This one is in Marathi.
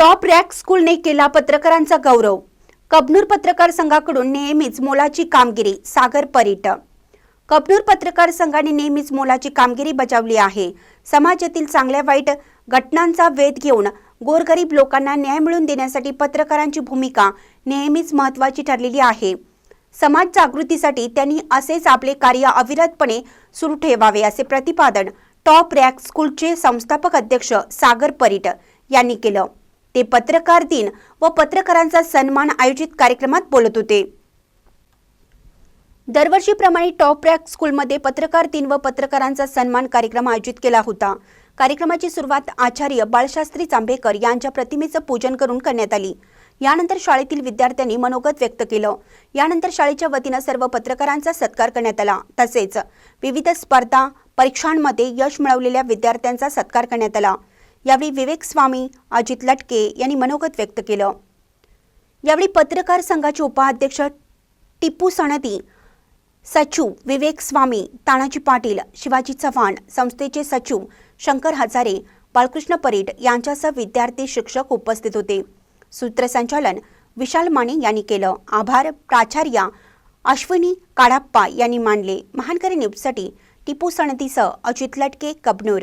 टॉप रॅक स्कूलने केला पत्रकारांचा गौरव. कबनूर पत्रकार संघाकडून नेहमीच मोलाची कामगिरी सागर परीट. कबनूर पत्रकार संघाने नेहमीच मोलाची कामगिरी बजावली आहे. समाजातील चांगल्या वाईट घटनांचा वेध घेऊन गोरगरीब लोकांना न्याय मिळवून देण्यासाठी पत्रकारांची भूमिका नेहमीच महत्त्वाची ठरलेली आहे. समाज जागृतीसाठी त्यांनी असेच आपले कार्य अविरतपणे सुरू ठेवावे असे प्रतिपादन टॉप रॅक स्कूलचे संस्थापक अध्यक्ष सागर परीट यांनी केलं. ते पत्रकार दिन व पत्रकारांचा सन्मान आयोजित कार्यक्रमात बोलत होते. दरवर्षीप्रमाणे टॉप रॅक स्कूलमध्ये पत्रकार दिन व पत्रकारांचा सन्मान कार्यक्रम आयोजित केला होता. कार्यक्रमाची सुरुवात आचार्य बाळशास्त्री जांभेकर यांच्या प्रतिमेचं पूजन करून करण्यात आली. यानंतर शाळेतील विद्यार्थ्यांनी मनोगत व्यक्त केलं. यानंतर शाळेच्या वतीनं सर्व पत्रकारांचा सत्कार करण्यात आला. तसेच विविध स्पर्धा परीक्षांमध्ये यश मिळवलेल्या विद्यार्थ्यांचा सत्कार करण्यात आला. यावेळी विवेक स्वामी अजित लटके यांनी मनोगत व्यक्त केलं. यावेळी पत्रकार संघाचे उपाध्यक्ष टिपू सणती सचिव विवेक स्वामी तानाजी पाटील शिवाजी चव्हाण संस्थेचे सचिव शंकर हजारे बाळकृष्ण परीट यांच्यासह विद्यार्थी शिक्षक उपस्थित होते. सूत्रसंचालन विशाल माने यांनी केलं. आभार. प्राचार्या अश्विनी काडाप्पा यांनी मानले. महानकरी न्यूजसाठी टिपू सणतीसह अजित लटके कबनूर.